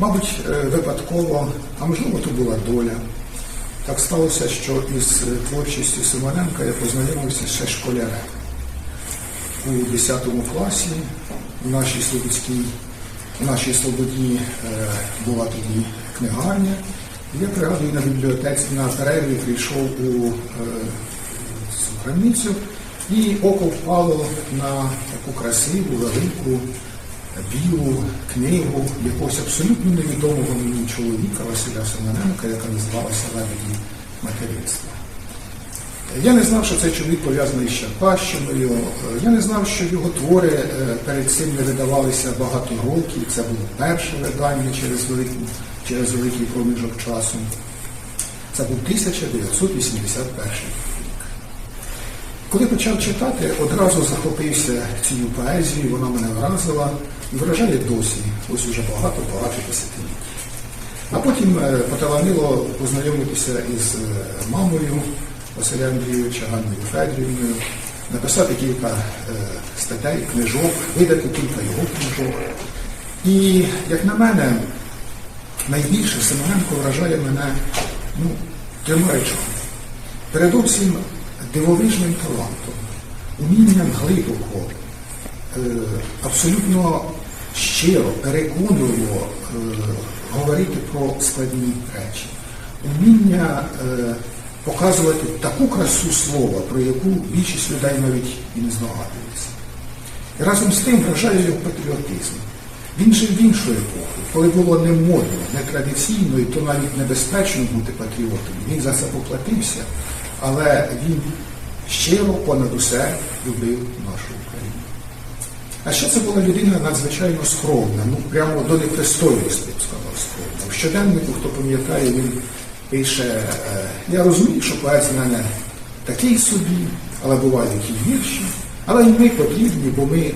Мабуть, е, випадково, а можливо, то була доля. Так сталося, що із е, творчістю Симоненка я познайомився ще школярем. У 10 класі в нашій Слободській, в нашій Слободі е, була тоді книгарня. Я пригадую на бібліотеці на перерві прийшов у цю крамницю, і око впало на таку красиву, велику, білу книгу якогось абсолютно невідомого мені чоловіка Василя Семененка, яка називалася Лебеді материнства. Я не знав, що цей чоловік пов'язаний з Черкащиною. Я не знав, що його твори е, перед цим не видавалися багато років. Це було перше видання через великий, через великий проміжок часу. Це був 1981 рік. Коли почав читати, одразу захопився цією поезією, вона мене вразила і вражає досі, ось уже багато-багато десятиліть. А потім е, поталанило познайомитися із е, мамою Василя Андрійовича Ганною Федорівною, написати кілька е, статей, книжок, видати кілька його книжок. І, як на мене, найбільше Семененко вражає мене ну, трьома речами. Дивовижним талантом, умінням глибоко, е, абсолютно щиро, переконливо е, говорити про складні речі, уміння е, показувати таку красу слова, про яку більшість людей навіть і не здогадується. І разом з тим вражає його патріотизм. Він жив в іншу епоху, коли було не модно, не традиційно, і то навіть небезпечно бути патріотом. Він за це поплатився, але він щиро понад усе любив нашу Україну. А ще це була людина надзвичайно скромна, ну прямо до непристойності, сказав, скромна. В щоденнику, хто пам'ятає, він пише, е, я розумію, що поет з мене такий собі, але бувають і гірші, але й ми потрібні, бо ми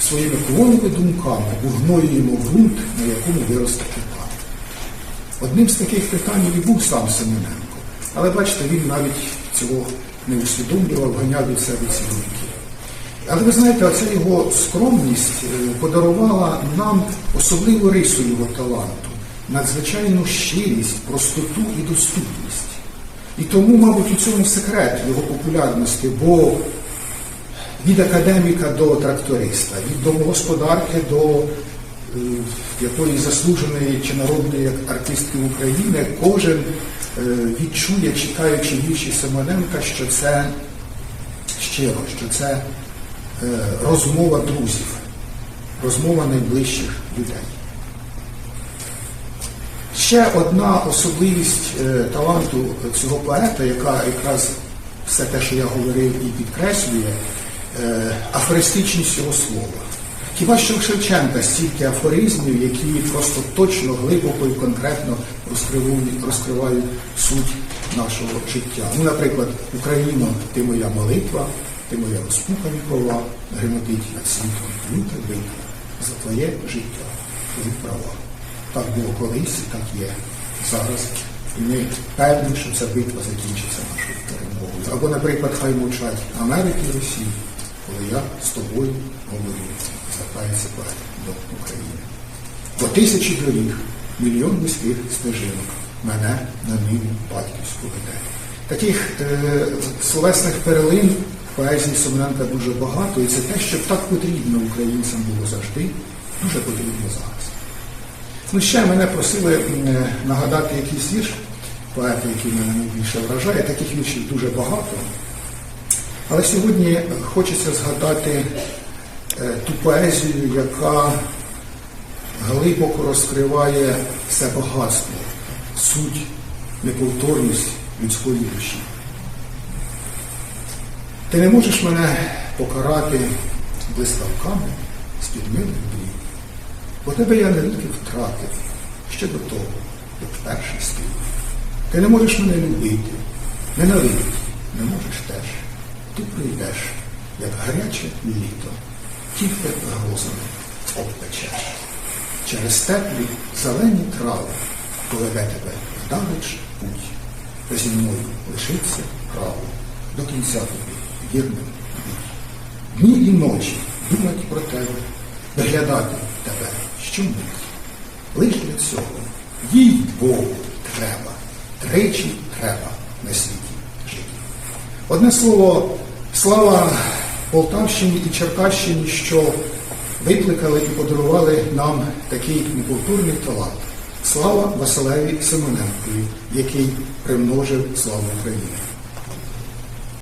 своїми колонними думками угноюємо ґрунт, на якому виросте кипа. Одним з таких питань і був сам Семененко. Але бачите, він навіть цього не усвідомлював, ганяв від себе ці думки. Але ви знаєте, оця його скромність е, подарувала нам особливу рису його таланту, надзвичайну щирість, простоту і доступність. І тому, мабуть, у цьому секрет його популярності, бо від академіка до тракториста, від домогосподарки до е, якоїсь заслуженої чи народної артистки України, кожен е, відчує, читаючи вірші Семененка, що це щиро, що це е, розмова друзів, розмова найближчих людей. Ще одна особливість таланту цього поета, яка якраз все те, що я говорив, і підкреслює, афористичність цього слова. Хіба що в Шевченка стільки афоризмів, які просто точно, глибоко і конкретно розкривають, суть нашого життя. Ну, наприклад, Україно, ти моя молитва, ти моя розпуха вікова, гримотить над світом, люта битва, за твоє життя, твої права. Так було колись, так є зараз. І ми певні, що ця битва закінчиться нашою перемогою. Або, наприклад, хай мовчать Америки і Росії, коли я з тобою говорю, звертається до України. По тисячі доріг, мільйон міських стежинок мене на ниві батьківську веде. Таких е, словесних перлин в поезії Семененка дуже багато, і це те, що так потрібно українцям було завжди, дуже потрібно зараз. Ну, ще мене просили е, нагадати якийсь вірш поета, який мене найбільше вражає. Таких віршів дуже багато. Але сьогодні хочеться згадати ту поезію, яка глибоко розкриває все багатство, суть, неповторність людської душі. Ти не можеш мене покарати блискавками з-під милих брів. Бо тебе я навіки втратив ще до того, як перший спів. Ти не можеш мене любити, ненавидіти, не можеш теж. Ти прийдеш, як гаряче літо, тільки грозами обпечеш. Через теплі зелені трави поведе тебе вдалеч путь, та зі мною лишиться право до кінця тобі вірним будь. Дні і ночі думать про тебе, доглядати тебе щомить. Лише для цього. Їй Богу треба. Тричі треба на світі жити. Одне слово, слава Полтавщині і Черкащині, що викликали і подарували нам такий культурний талант. Слава Василеві Симоненкові, який примножив славу України.